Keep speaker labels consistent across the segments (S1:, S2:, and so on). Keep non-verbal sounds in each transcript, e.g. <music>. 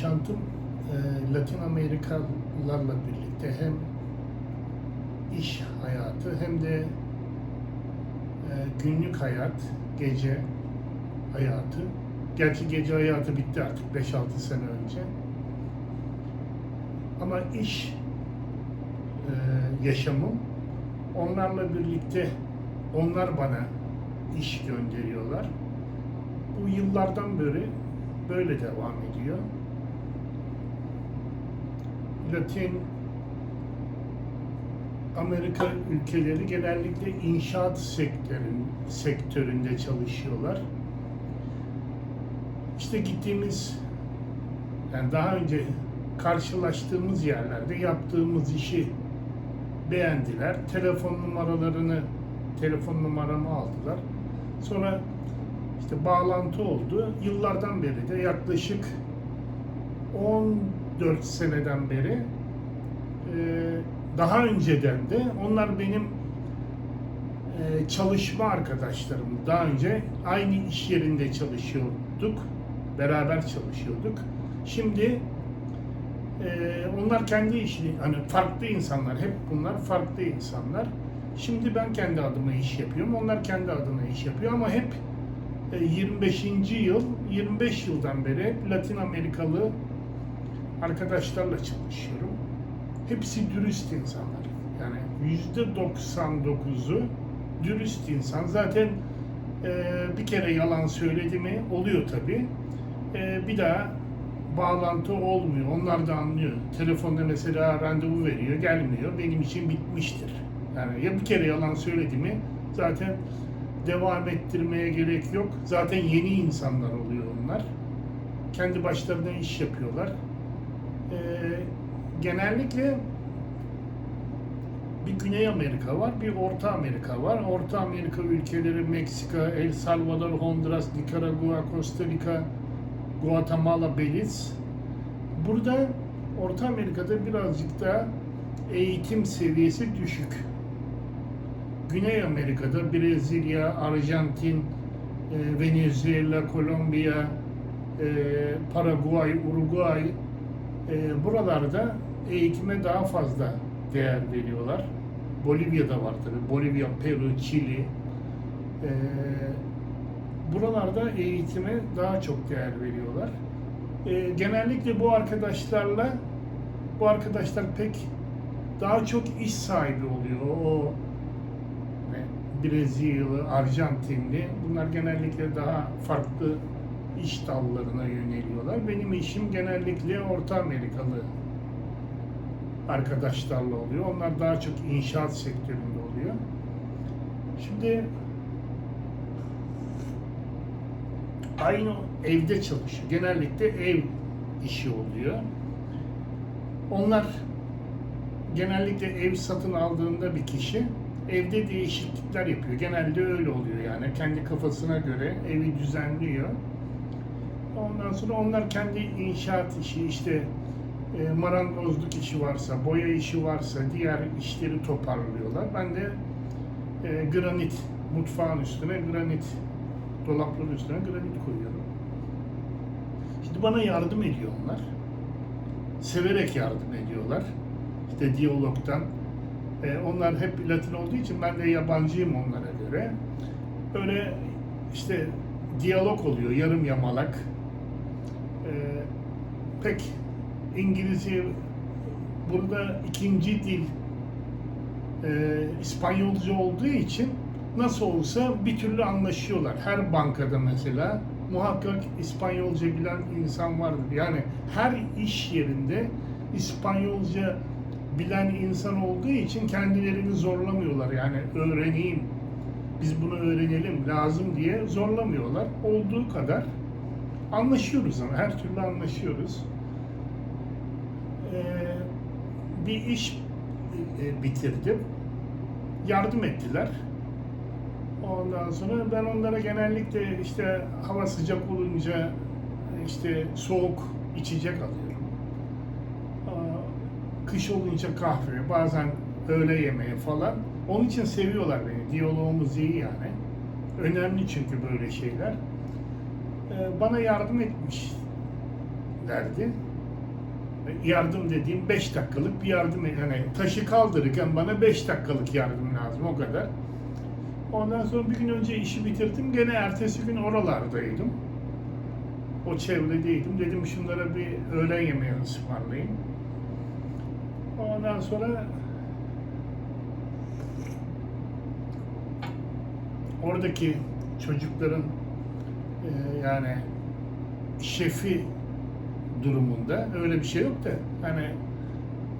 S1: yaşantım e, Latin Amerikalılarla birlikte hem iş hayatı hem de e, günlük hayat, gece hayatı. Gerçi gece hayatı bitti artık 5-6 sene önce. Ama iş e, yaşamım onlarla birlikte onlar bana iş gönderiyorlar. Bu yıllardan beri böyle devam ediyor. Latin Amerika ülkeleri genellikle inşaat sektörün, sektöründe çalışıyorlar. İşte gittiğimiz, yani daha önce karşılaştığımız yerlerde yaptığımız işi beğendiler. Telefon numaralarını, telefon numaramı aldılar. Sonra işte bağlantı oldu. Yıllardan beri de yaklaşık 14 seneden beri e, daha önceden de onlar benim e, çalışma arkadaşlarım. Daha önce aynı iş yerinde çalışıyorduk. Beraber çalışıyorduk. Şimdi e, onlar kendi işini, hani farklı insanlar, hep bunlar farklı insanlar. Şimdi ben kendi adıma iş yapıyorum, onlar kendi adına iş yapıyor ama hep e, 25. yıl, 25 yıldan beri Latin Amerikalı arkadaşlarla çalışıyorum. Hepsi dürüst insanlar. Yani yüzde 99'u dürüst insan. Zaten e, bir kere yalan söyledi mi oluyor tabi. bir daha bağlantı olmuyor. Onlar da anlıyor. Telefonda mesela randevu veriyor, gelmiyor. Benim için bitmiştir. Yani ya bir kere yalan söyledi mi zaten devam ettirmeye gerek yok. Zaten yeni insanlar oluyor onlar. Kendi başlarına iş yapıyorlar. Ee, genellikle bir Güney Amerika var, bir Orta Amerika var. Orta Amerika ülkeleri Meksika, El Salvador, Honduras, Nikaragua, Costa Rica, Guatemala, Belize. Burada Orta Amerika'da birazcık da eğitim seviyesi düşük. Güney Amerika'da Brezilya, Arjantin, e, Venezuela, Kolombiya, e, Paraguay, Uruguay e, buralarda eğitime daha fazla değer veriyorlar. Bolivya'da var tabi. Bolivya, Peru, Çili. E, buralarda eğitime daha çok değer veriyorlar. E, genellikle bu arkadaşlarla bu arkadaşlar pek daha çok iş sahibi oluyor. O Brezilyalı, Arjantinli bunlar genellikle daha farklı iş dallarına yöneliyorlar. Benim işim genellikle Orta Amerikalı arkadaşlarla oluyor. Onlar daha çok inşaat sektöründe oluyor. Şimdi aynı evde çalışıyor. Genellikle ev işi oluyor. Onlar genellikle ev satın aldığında bir kişi evde değişiklikler yapıyor. Genelde öyle oluyor yani. Kendi kafasına göre evi düzenliyor. Ondan sonra onlar kendi inşaat işi işte e, marangozluk işi varsa, boya işi varsa diğer işleri toparlıyorlar. Ben de e, granit, mutfağın üstüne granit, dolapların üstüne granit koyuyorum. Şimdi bana yardım ediyor onlar. Severek yardım ediyorlar. İşte diyalogtan. E, onlar hep Latin olduğu için ben de yabancıyım onlara göre. Öyle işte diyalog oluyor, yarım yamalak. E, pek İngilizce burada ikinci dil e, İspanyolca olduğu için nasıl olsa bir türlü anlaşıyorlar. Her bankada mesela muhakkak İspanyolca bilen insan vardır. Yani her iş yerinde İspanyolca bilen insan olduğu için kendilerini zorlamıyorlar. Yani öğreneyim, biz bunu öğrenelim lazım diye zorlamıyorlar. Olduğu kadar anlaşıyoruz ama her türlü anlaşıyoruz. Ee, bir iş e, bitirdim. Yardım ettiler. Ondan sonra ben onlara genellikle işte hava sıcak olunca işte soğuk içecek alıyorum. Kış olunca kahve, bazen öğle yemeği falan. Onun için seviyorlar beni. Diyalogumuz iyi yani. Önemli çünkü böyle şeyler. Ee, Bana yardım etmişlerdi. yardım dediğim 5 dakikalık bir yardım yani taşı kaldırırken bana 5 dakikalık yardım lazım o kadar. Ondan sonra bir gün önce işi bitirdim. Gene ertesi gün oralardaydım. O çevredeydim. Dedim şunlara bir öğlen yemeği ısmarlayayım. Ondan sonra oradaki çocukların e, yani şefi durumunda öyle bir şey yok da hani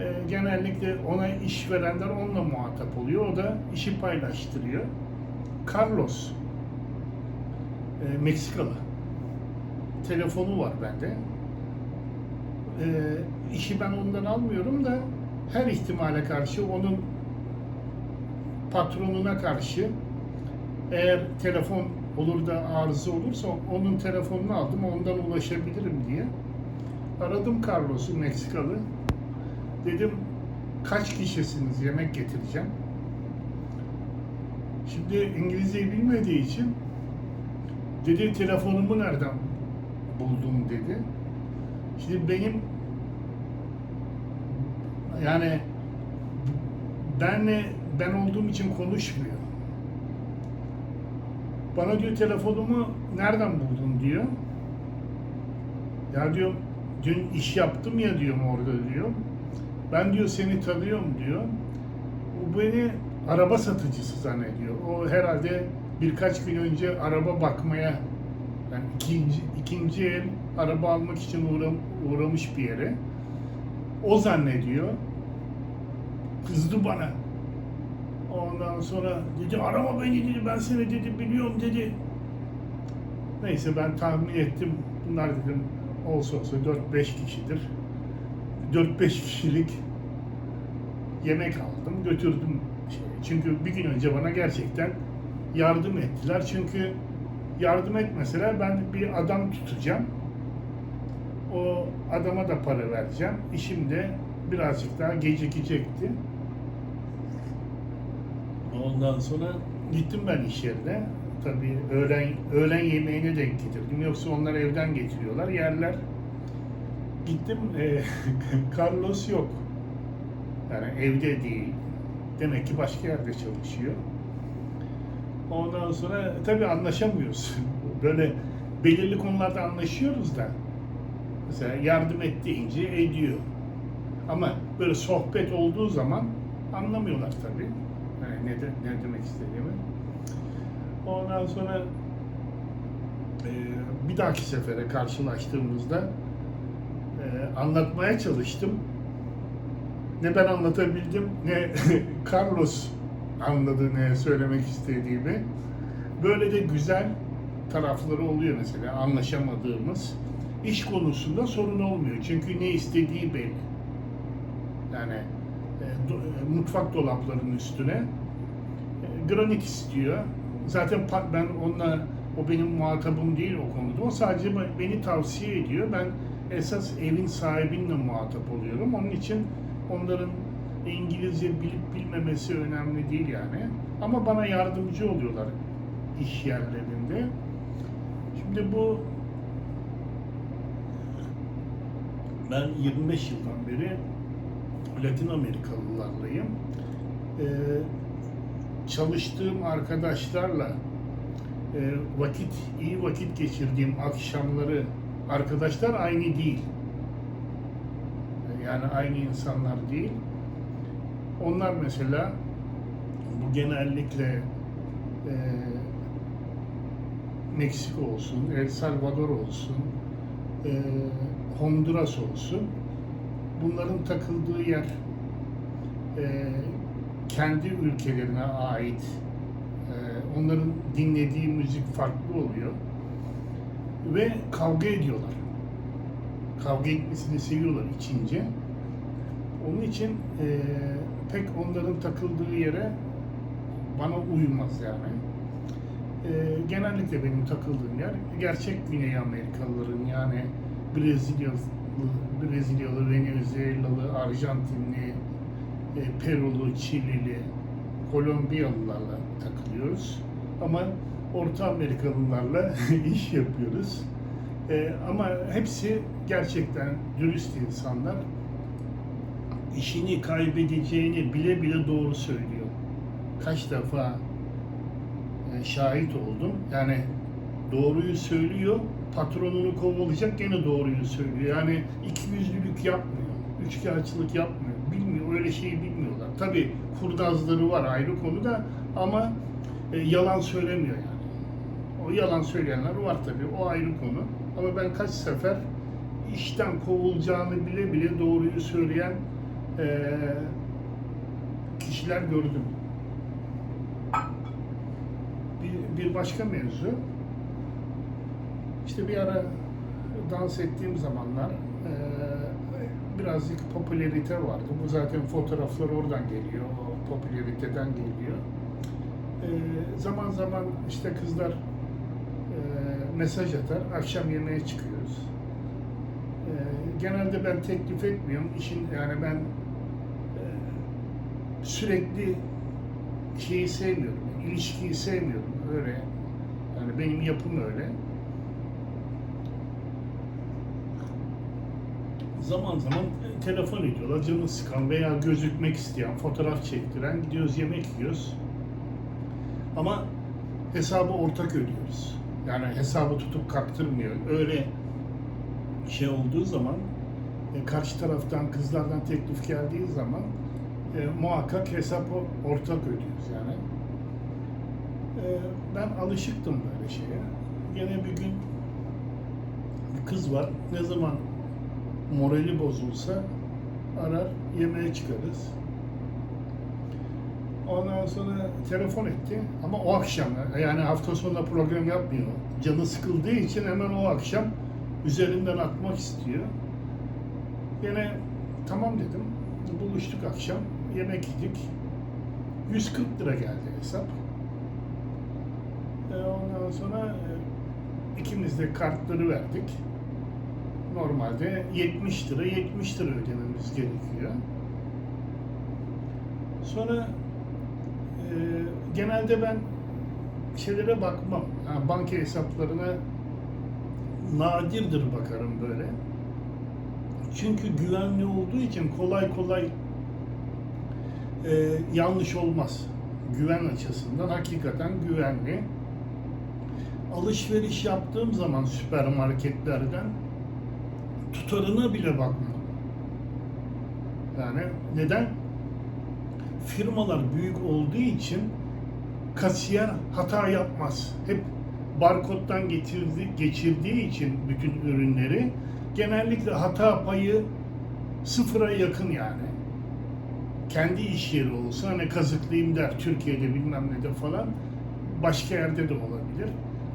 S1: e, genellikle ona iş verenler onunla muhatap oluyor. O da işi paylaştırıyor. Carlos e, Meksikalı. Telefonu var bende. E, işi ben ondan almıyorum da her ihtimale karşı onun patronuna karşı eğer telefon olur da arıza olursa onun telefonunu aldım ondan ulaşabilirim diye. Aradım Carlos'u Meksikalı. Dedim kaç kişisiniz yemek getireceğim. Şimdi İngilizceyi bilmediği için dedi telefonumu nereden buldun dedi. Şimdi benim yani benle ben olduğum için konuşmuyor. Bana diyor telefonumu nereden buldun diyor. Ya diyor dün iş yaptım ya diyorum orada diyor. Ben diyor seni tanıyorum diyor. O beni araba satıcısı zannediyor. O herhalde birkaç gün önce araba bakmaya yani ikinci, ikinci el araba almak için uğram, uğramış bir yere. O zannediyor. Kızdı bana. Ondan sonra dedi arama beni dedi ben seni dedi biliyorum dedi. Neyse ben tahmin ettim. Bunlar dedim olsa olsa 4-5 kişidir. 4-5 kişilik yemek aldım götürdüm. Çünkü bir gün önce bana gerçekten yardım ettiler. Çünkü yardım etmeseler ben bir adam tutacağım. O adama da para vereceğim. İşim de birazcık daha gecikecekti. Ondan sonra gittim ben iş yerine. Tabii öğlen öğlen yemeğine denk getirdim. Yoksa onlar evden getiriyorlar, yerler. Gittim, e, <laughs> Carlos yok. Yani evde değil. Demek ki başka yerde çalışıyor. Ondan sonra tabii anlaşamıyoruz. <laughs> Böyle belirli konularda anlaşıyoruz da. Mesela yardım et deyince ediyor. Ama böyle sohbet olduğu zaman anlamıyorlar tabii. Yani ne, de, ne demek istediğimi. Ondan sonra e, bir dahaki sefere karşılaştığımızda e, anlatmaya çalıştım. Ne ben anlatabildim ne <laughs> Carlos anladı ne söylemek istediğimi. Böyle de güzel tarafları oluyor mesela anlaşamadığımız. iş konusunda sorun olmuyor. Çünkü ne istediği belli. Yani e, do- e, mutfak dolaplarının üstüne granit istiyor. Zaten ben onunla o benim muhatabım değil o konuda. O sadece be- beni tavsiye ediyor. Ben esas evin sahibinle muhatap oluyorum. Onun için onların İngilizce bilip bilmemesi önemli değil yani. Ama bana yardımcı oluyorlar iş yerlerinde. Şimdi bu ben 25 yıldan beri Latin Amerikalılarlayım. Ee, çalıştığım arkadaşlarla e, vakit iyi vakit geçirdiğim akşamları arkadaşlar aynı değil. Yani aynı insanlar değil. Onlar mesela bu genellikle e, Meksika olsun, El Salvador olsun, e, Honduras olsun. Bunların takıldığı yer e, kendi ülkelerine ait. E, onların dinlediği müzik farklı oluyor. Ve kavga ediyorlar. Kavga etmesini seviyorlar içince. Onun için e, pek onların takıldığı yere bana uymaz yani. E, genellikle benim takıldığım yer gerçek Güney Amerikalıların yani Brezilyalı, Brezilyalı, Venezuelalı, Arjantinli, e, Perulu, Çilili, Kolombiyalılarla takılıyoruz. Ama Orta Amerikalılarla <laughs> iş yapıyoruz. Ee, ama hepsi gerçekten dürüst insanlar. İşini kaybedeceğini bile bile doğru söylüyor. Kaç defa e, şahit oldum. Yani doğruyu söylüyor, patronunu kovalayacak gene doğruyu söylüyor. Yani iki yüzlülük yapmıyor, üçkağıtçılık yapmıyor. Bilmiyor, öyle şeyi bilmiyorlar. Tabii kurdazları var ayrı konuda ama e, yalan söylemiyor yani. O yalan söyleyenler var tabii, o ayrı konu. Ama ben kaç sefer işten kovulacağını bile bile doğruyu söyleyen e, kişiler gördüm. Bir, bir başka mevzu, işte bir ara dans ettiğim zamanlar e, birazcık popülerite vardı. Bu zaten fotoğraflar oradan geliyor, o geliyor. E, zaman zaman işte kızlar e, mesaj atar, akşam yemeğe çıkıyoruz. E, genelde ben teklif etmiyorum. İşin yani ben e, sürekli şeyi sevmiyorum, ilişkiyi sevmiyorum öyle. Yani benim yapım öyle. Zaman zaman e, telefon ediyorlar, canı sıkan veya gözükmek isteyen, fotoğraf çektiren, gidiyoruz yemek yiyoruz. Ama hesabı ortak ödüyoruz. Yani hesabı tutup kaptırmıyor. Öyle şey olduğu zaman, e, karşı taraftan kızlardan teklif geldiği zaman e, muhakkak hesap ortak ödüyoruz yani. E, ben alışıktım böyle şeye. Gene bir gün bir kız var. Ne zaman morali bozulsa arar, yemeğe çıkarız. Ondan sonra telefon etti ama o akşam yani hafta sonunda program yapmıyor. Canı sıkıldığı için hemen o akşam üzerinden atmak istiyor. Yine tamam dedim. Buluştuk akşam. Yemek yedik. 140 lira geldi hesap. E, ondan sonra e, ikimiz de kartları verdik. Normalde 70 lira 70 lira ödememiz gerekiyor. Sonra e, genelde ben şeylere bakmam. Yani banka hesaplarına nadirdir bakarım böyle. Çünkü güvenli olduğu için kolay kolay e, yanlış olmaz. Güven açısından hakikaten güvenli. Alışveriş yaptığım zaman süpermarketlerden tutarına bile bakmam. Yani neden? Firmalar büyük olduğu için kasiyer hata yapmaz. Hep barkodtan getirdi, geçirdiği için bütün ürünleri genellikle hata payı sıfıra yakın yani. Kendi iş yeri olsa hani kazıklayayım der Türkiye'de bilmem ne de falan başka yerde de olabilir.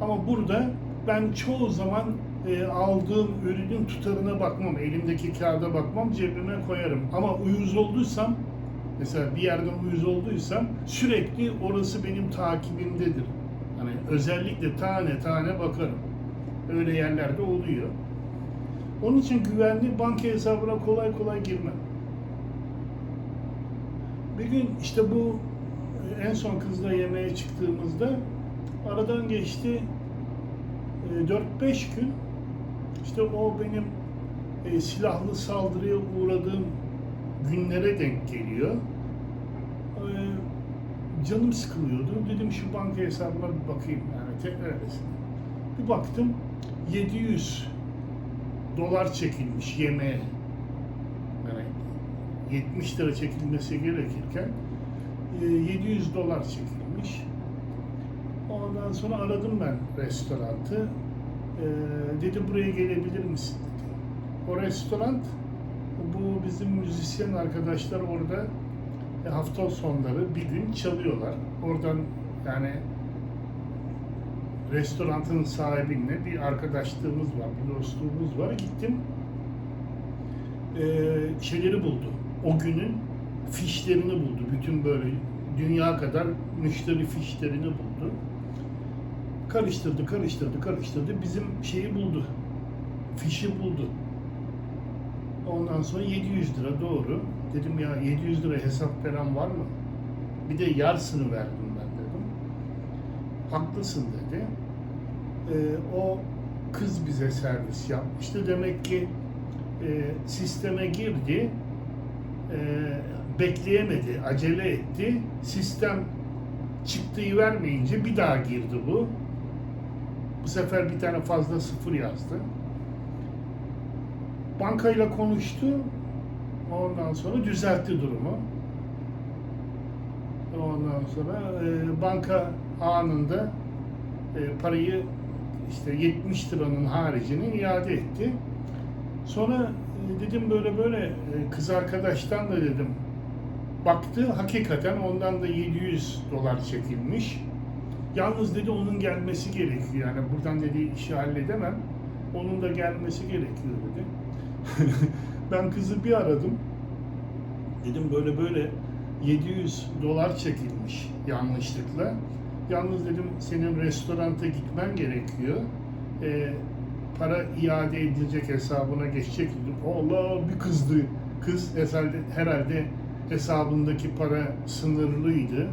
S1: Ama burada ben çoğu zaman e, aldığım ürünün tutarına bakmam, elimdeki kağıda bakmam, cebime koyarım. Ama uyuz olduysam, mesela bir yerde uyuz olduysam sürekli orası benim takibimdedir. Hani özellikle tane tane bakarım. Öyle yerlerde oluyor. Onun için güvenli banka hesabına kolay kolay girmem. Bir gün işte bu e, en son kızla yemeğe çıktığımızda aradan geçti e, 4-5 gün işte o benim e, silahlı saldırıya uğradığım günlere denk geliyor. E, canım sıkılıyordu. Dedim şu banka hesabına bir bakayım yani tekrar etsin. Bir baktım 700 dolar çekilmiş yemeğe. Yani 70 lira çekilmesi gerekirken e, 700 dolar çekilmiş. Ondan sonra aradım ben restorantı. Ee, dedi buraya gelebilir misin dedi. O restoran bu bizim müzisyen arkadaşlar orada e, hafta sonları bir gün çalıyorlar. Oradan yani restoranın sahibinle bir arkadaşlığımız var, bir dostluğumuz var. Gittim ee, şeyleri buldu. O günün fişlerini buldu. Bütün böyle dünya kadar müşteri fişlerini buldu. Karıştırdı, karıştırdı, karıştırdı. Bizim şeyi buldu. Fişi buldu. Ondan sonra 700 lira doğru. Dedim ya 700 lira hesap veren var mı? Bir de yarısını verdim ben dedim. Haklısın dedi. Ee, o kız bize servis yapmıştı. Demek ki e, sisteme girdi, e, bekleyemedi, acele etti. Sistem çıktığı vermeyince bir daha girdi bu. Bu sefer bir tane fazla sıfır yazdı. Bankayla konuştu. Ondan sonra düzeltti durumu. Ondan sonra e, banka anında e, parayı işte 70 liranın haricini iade etti. Sonra e, dedim böyle böyle e, kız arkadaştan da dedim baktı hakikaten ondan da 700 dolar çekilmiş. Yalnız dedi onun gelmesi gerekiyor yani buradan dedi işi halledemem. Onun da gelmesi gerekiyor dedi. <laughs> ben kızı bir aradım. Dedim böyle böyle 700 dolar çekilmiş yanlışlıkla. Yalnız dedim senin restoranta gitmen gerekiyor. Ee, para iade edilecek hesabına geçecek dedim. Allah bir kızdı. Kız herhalde, herhalde hesabındaki para sınırlıydı.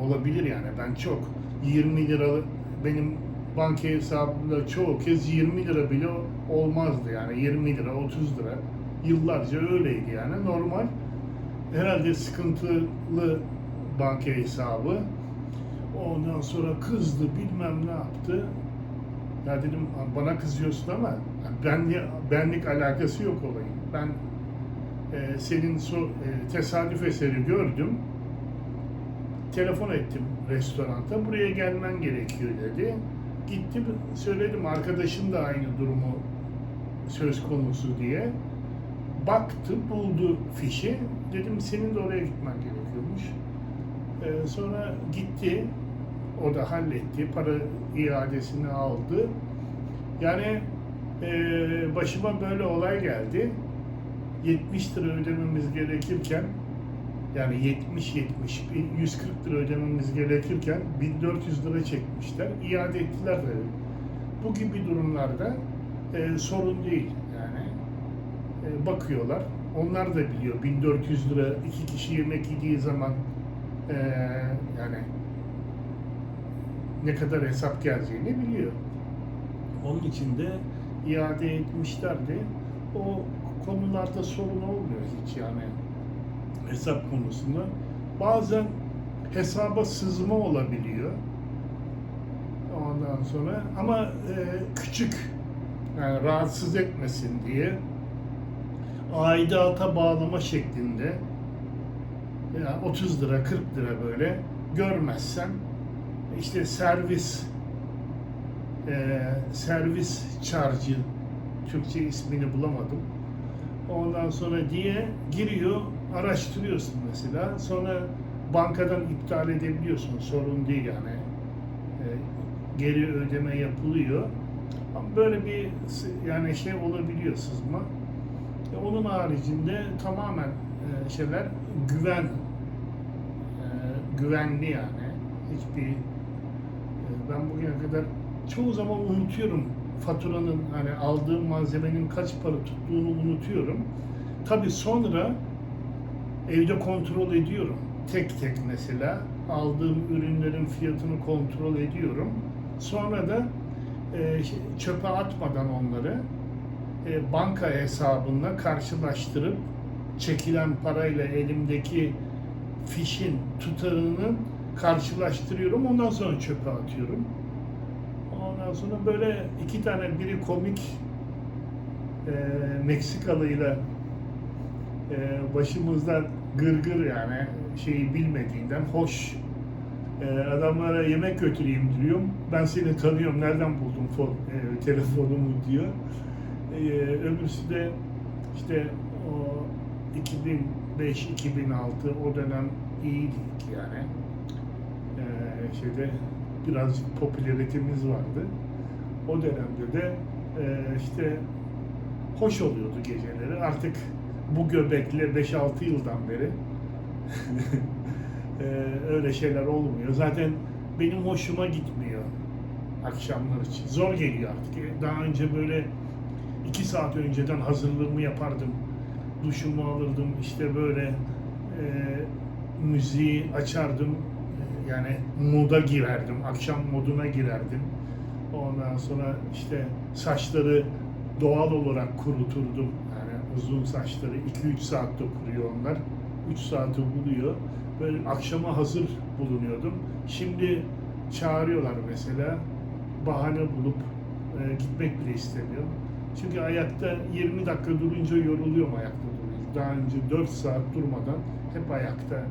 S1: Olabilir yani. Ben çok 20 lira benim banka hesabımda çoğu kez 20 lira bile olmazdı yani. 20 lira 30 lira. Yıllarca öyleydi yani. Normal. Herhalde sıkıntılı banka hesabı. Ondan sonra kızdı bilmem ne yaptı. Ya dedim bana kızıyorsun ama benli, benlik alakası yok olayın. Ben e, senin so, e, tesadüf eseri gördüm telefon ettim restoranta. Buraya gelmen gerekiyor dedi. Gittim söyledim arkadaşım da aynı durumu söz konusu diye. Baktı buldu fişi. Dedim senin de oraya gitmen gerekiyormuş. Ee, sonra gitti. O da halletti. Para iadesini aldı. Yani e, başıma böyle olay geldi. 70 lira ödememiz gerekirken yani 70-70, 140 lira ödememiz gerekirken 1400 lira çekmişler. iade ettiler tabii. Bu gibi durumlarda e, sorun değil yani. E, bakıyorlar. Onlar da biliyor 1400 lira iki kişi yemek yediği zaman e, yani ne kadar hesap geleceğini biliyor. Onun için de iade etmişlerdi. O konularda sorun olmuyor hiç yani hesap konusunda. Bazen hesaba sızma olabiliyor. Ondan sonra ama e, küçük yani rahatsız etmesin diye aidata bağlama şeklinde ya 30 lira 40 lira böyle görmezsen işte servis e, servis charge'ı Türkçe ismini bulamadım. Ondan sonra diye giriyor araştırıyorsun mesela. Sonra bankadan iptal edebiliyorsun. Sorun değil yani. E, geri ödeme yapılıyor. Ama böyle bir yani şey olabiliyor sızma. E, onun haricinde tamamen e, şeyler güven e, güvenli yani. Hiçbir e, ben bugüne kadar çoğu zaman unutuyorum faturanın hani aldığım malzemenin kaç para tuttuğunu unutuyorum. Tabii sonra evde kontrol ediyorum. Tek tek mesela aldığım ürünlerin fiyatını kontrol ediyorum. Sonra da e, çöpe atmadan onları e, banka hesabında karşılaştırıp çekilen parayla elimdeki fişin tutarını karşılaştırıyorum. Ondan sonra çöpe atıyorum. Ondan sonra böyle iki tane biri komik e, Meksikalıyla e, başımızdan gırgır yani şeyi bilmediğinden hoş e, adamlara yemek götüreyim diyorum. Ben seni tanıyorum nereden buldun fon, e, telefonumu diyor. E, öbürsü de işte o 2005-2006 o dönem iyiydik yani. E, şeyde birazcık popülaritemiz vardı. O dönemde de e, işte hoş oluyordu geceleri. Artık bu göbekle 5-6 yıldan beri <laughs> e, öyle şeyler olmuyor. Zaten benim hoşuma gitmiyor akşamlar için. Zor geliyor artık. E, Daha önce böyle iki saat önceden hazırlığımı yapardım. Duşumu alırdım. işte böyle e, müziği açardım. E, Yani moda girerdim. Akşam moduna girerdim. Ondan sonra işte saçları doğal olarak kuruturdum. Uzun saçları 2-3 saatte kuruyor onlar. 3 saati buluyor. Böyle akşama hazır bulunuyordum. Şimdi çağırıyorlar mesela. Bahane bulup e, gitmek bile istemiyorum. Çünkü ayakta 20 dakika durunca yoruluyorum ayakta durunca. Daha önce 4 saat durmadan hep ayakta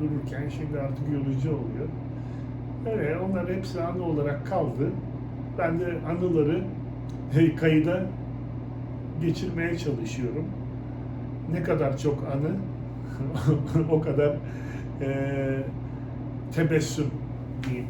S1: dururken şimdi artık yorucu oluyor. Evet, onlar hepsi anı olarak kaldı. Ben de anıları kayıda geçirmeye çalışıyorum. Ne kadar çok anı, <laughs> o kadar eee tebessüm diyeyim.